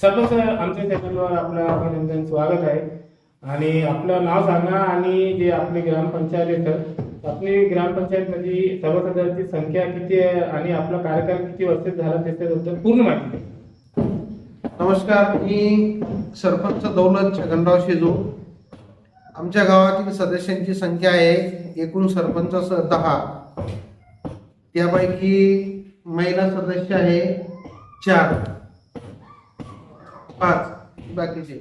सर्वच आमच्या चॅनलवर आपलं अभिनंदन स्वागत आहे. आणि आपलं नाव सांगा आणि जे आपली ग्रामपंचायत आहे सर आपली ग्रामपंचायतमध्ये सभासदांची संख्या किती आहे आणि आपला कार्यकाल किती वर्ष झाला त्याच्याबद्दल पूर्ण माहिती नमस्कार मी सरपंच दौलत छगनराव शेजू. आमच्या गावातील सदस्यांची संख्या आहे एकूण सरपंच दहा. त्यापैकी महिला सदस्य आहे चार. पाच. बाकीचे.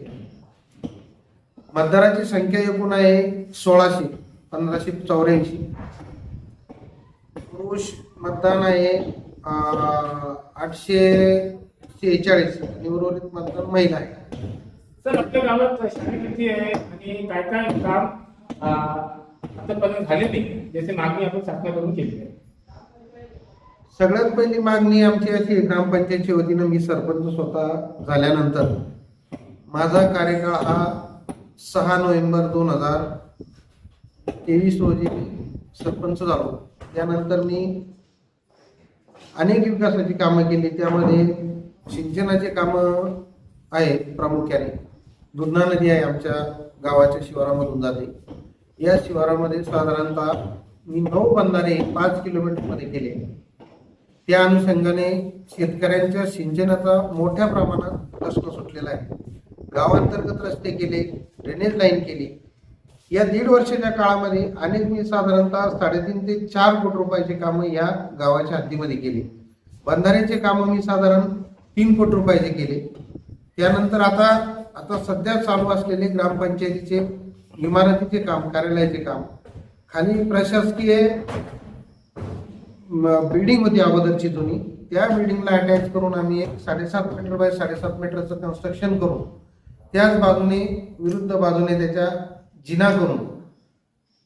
मतदाराची संख्या एकूण आहे सोळाशे पंधराशे चौऱ्याऐंशी. पुरुष मतदान आहे आठशे शेहेचाळीस. आणि उर्वरित मतदान महिला आहे. सर आपल्या गावात शाळा किती आहे आणि काय काय काम आतापर्यंत झाले नाही ज्याची मागणी आपण शासनाकडून केली आहे. सगळ्यात पहिली मागणी आमची अशी ग्रामपंचायतच्या वतीनं मी सरपंच स्वतः झाल्यानंतर माझा कार्यकाळ हा सहा नोव्हेंबर दोन हजार तेवीस रोजी सरपंच झालो. त्यानंतर मी अनेक विकासाची कामं केली त्यामध्ये सिंचनाचे कामं आहेत प्रामुख्याने. दुधना नदी आहे आमच्या गावाच्या शिवारामधून जाते. या शिवारामध्ये साधारणतः मी नऊ बंधारे पाच किलोमीटरमध्ये केले. त्या अनुषंगाने शेतकऱ्यांच्या सिंचनाचा मोठ्या प्रमाणात प्रश्न सुटलेला आहे. गावांतर्गत रस्ते केले ड्रेनेज लाईन केली. या दीड वर्षाच्या काळामध्ये अनेक मी साधारणतः साडेतीन ते चार कोटी रुपयाचे कामं या गावाच्या हद्दीमध्ये केली. बंधाऱ्याचे कामं मी साधारण तीन कोटी रुपयाचे केले. त्यानंतर आता आता सध्या चालू असलेले ग्रामपंचायतीचे इमारतीचे काम कार्यालयाचे काम. खाली प्रशासकीय बिल्डिंग होती अगोदरची जुनी. त्या बिल्डिंगला अटॅच करून आम्ही एक साडेसात मीटर बाय साडेसात मीटरचं कन्स्ट्रक्शन करून त्याच बाजूने विरुद्ध बाजूने त्याच्या जिना करून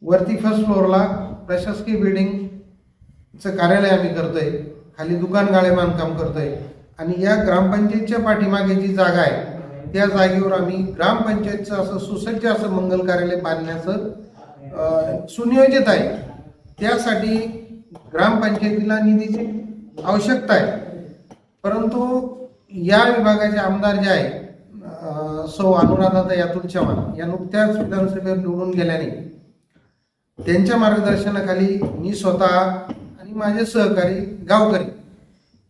वरती फर्स्ट फ्लोअरला प्रशासकीय बिल्डिंगचं कार्यालय आम्ही करतोय. खाली दुकान गाळे बांधकाम करतोय. आणि या ग्रामपंचायतच्या पाठीमागे जी जागा आहे त्या जागेवर आम्ही ग्रामपंचायतचं असं सुसज्ज असं मंगल कार्यालय बांधण्याचं सुनियोजित आहे. त्यासाठी ग्रामपंचायतीला निधीची आवश्यकता आहे. परंतु या विभागाचे आमदार जे आहे सौ अनुराधा यातुल चव्हाण या नुकत्याच विधानसभेवर निवडून गेल्याने त्यांच्या मार्गदर्शनाखाली मी स्वतः आणि माझे सहकारी गावकरी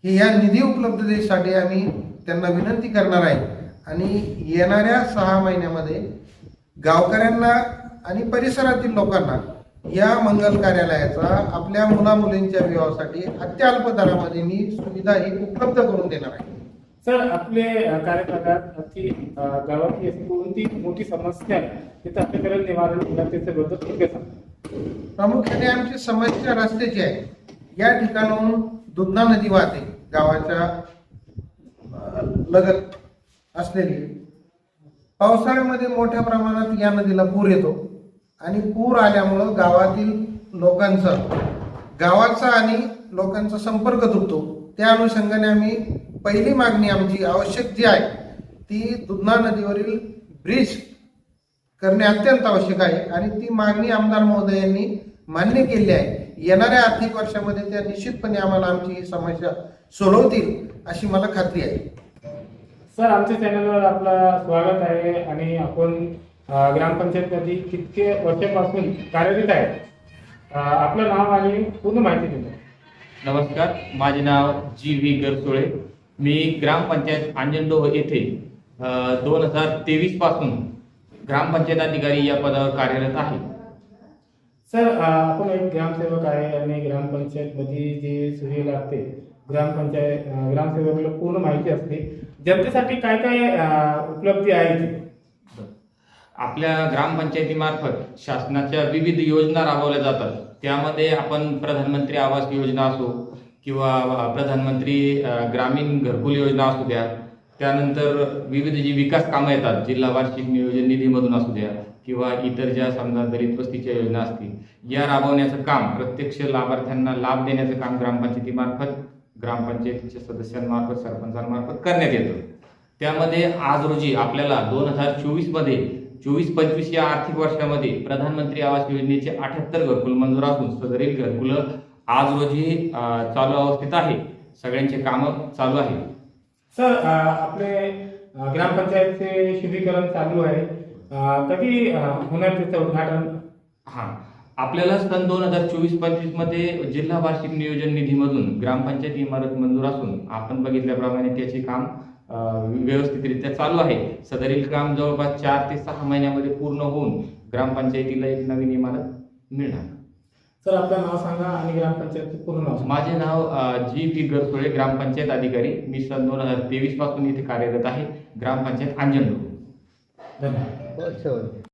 हे या निधी उपलब्धतेसाठी आम्ही त्यांना विनंती करणार आहे. आणि येणाऱ्या सहा महिन्यामध्ये गावकऱ्यांना आणि परिसरातील लोकांना या मंगल कार्यालयाचा आपल्या मुला मुलींच्या विवाहासाठी अत्यल्प दरामध्ये मी सुविधा ही उपलब्ध करून देणार आहे. सर आपले अ, कार्यकाळात अशी गावातली अशी कोणती मोठी समस्या आहे? तिथं आपल्याकडे निवारण केलं त्याच्याबद्दल थोडक्यात सांगा प्रामुख्याने आमची समस्या रस्त्याची आहे. या ठिकाणाहून दुधना नदी वाहते गावाच्या अं, लगत असलेली. पावसाळ्यामध्ये मोठ्या प्रमाणात या नदीला पूर येतो. आणि पूर आल्यामुळं गावातील लोकांचा गावाचा आणि लोकांचा संपर्क तुटतो. त्या अनुषंगाने आम्ही पहिली मागणी आमची आवश्यक जी आहे ती दुधना नदीवरील ब्रिज करणे अत्यंत आवश्यक आहे. आणि ती मागणी आमदार महोदयांनी मान्य केली आहे. येणाऱ्या आर्थिक वर्षामध्ये त्या निश्चितपणे आम्हाला आमची ही समस्या सोडवतील अशी मला खात्री आहे. सर आमच्या चॅनलवर आपलं स्वागत आहे आणि आपण अ, ग्रामपंचायतमध्ये कितके वर्षापासून कार्यरत आहे आपलं नाव आणि पूर्ण माहिती देतो नमस्कार माझे नाव जी व्ही गरसोळे. मी ग्रामपंचायत अंजनडोह येथे दोन हजार तेवीसपासून ग्रामपंचायत अधिकारी या पदावर कार्यरत आहे. सर आपण एक ग्रामसेवक आहे आणि ग्रामपंचायतमध्ये जे सुविधा लागते ग्रामपंचायत ग्रामसेवकाला पूर्ण माहिती असते. जनतेसाठी काय काय उपलब्धी आहे? आपल्या ग्रामपंचायतीमार्फत शासनाच्या विविध योजना राबवल्या जातात. त्यामध्ये आपण प्रधानमंत्री आवास योजना असो किंवा प्रधानमंत्री ग्रामीण घरकुल योजना असू द्या. त्यानंतर विविध जी विकास कामं येतात जिल्हा वार्षिक नियोजन निधीमधून असू द्या किंवा इतर ज्या समजा दलित वस्तीच्या योजना असतील या राबवण्याचं काम प्रत्यक्ष लाभार्थ्यांना लाभ देण्याचं काम ग्रामपंचायतीमार्फत ग्रामपंचायतीच्या सदस्यांमार्फत सरपंचांमार्फत करण्यात येतं. त्यामध्ये आज रोजी आपल्याला दोन हजार चोवीसमध्ये चोवीस पंचवीस या आर्थिक वर्षामध्ये प्रधानमंत्री आवास योजनेचे अठ्याहत्तर घरकुल मंजूर असून सदरील घरकुलं आज रोजी चालू अवस्थेत आहे. सगळ्यांचे कामं चालू आहे. सर आपले ग्रामपंचायतचे शुद्धीकरण चालू आहे. कधी होणार त्याचं उद्घाटन? हा. आपल्याला सन दोन हजार चोवीस पंचवीसमध्ये जिल्हा वार्षिक नियोजन निधीमधून ग्रामपंचायत इमारत मंजूर असून आपण बघितल्याप्रमाणे त्याचे काम व्यवस्थितरित्या चालू आहे. सदरील काम जवळपास चार ते सहा महिन्यामध्ये पूर्ण होऊन ग्रामपंचायतीला एक नवीन इमारत मिळणार. सर आपलं नाव सांगा आणि ग्रामपंचायतचं पूर्ण नाव. माझे नाव जी पी गरसोळे ग्रामपंचायत अधिकारी. मी सन दोन हजार तेवीसपासून इथे कार्यरत आहे. ग्रामपंचायत अंजनपूर धन्यवाद.